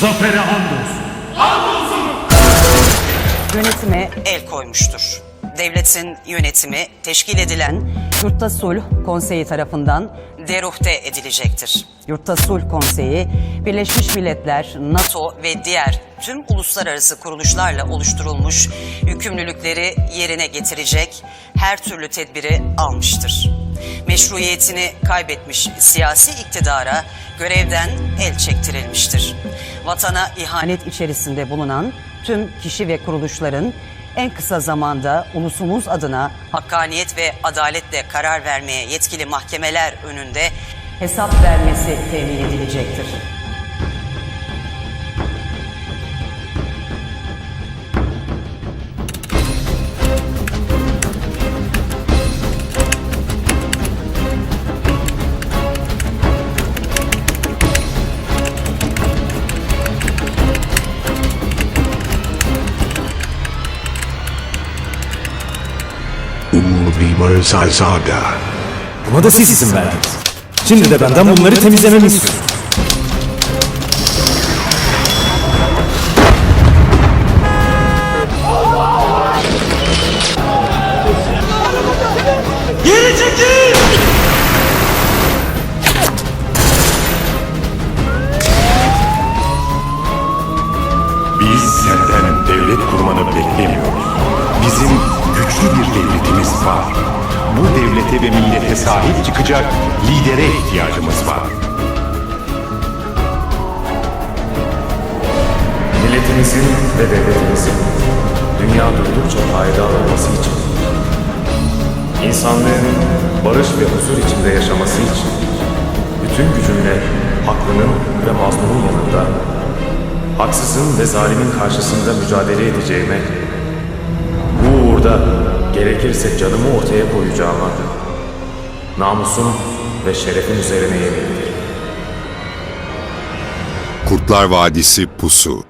Zafere andolsun. yönetime el koymuştur. Devletin yönetimi teşkil edilen Yurtta Sulh Konseyi tarafından deruhte edilecektir. Yurtta Sulh Konseyi, Birleşmiş Milletler, NATO ve diğer tüm uluslararası kuruluşlarla oluşturulmuş yükümlülükleri yerine getirecek her türlü tedbiri almıştır. Meşruiyetini kaybetmiş siyasi iktidara görevden el çektirilmiştir. Vatana ihanet içerisinde bulunan tüm kişi ve kuruluşların en kısa zamanda ulusumuz adına hakkaniyet ve adaletle karar vermeye yetkili mahkemeler önünde hesap vermesi temin edilecektir. Umur Zazada. Buna da siz izin verdiniz. Şimdi de benden bunları temizlememi istiyorsunuz. Biz senden devlet kurmanı beklemiyoruz. Var. Bu devlete ve millete sahip çıkacak lidere ihtiyacımız var. Milletimizin ve devletimizin dünya duydukça payidar olması için, insanlığın barış ve huzur içinde yaşaması için, bütün gücümle haklının ve mazlumun yanında, haksızın ve zalimin karşısında mücadele edeceğime, bu uğurda gerekirse canımı ortaya koyacağıma, namusum ve şerefim üzerine yemin ederim. Kurtlar Vadisi Pusu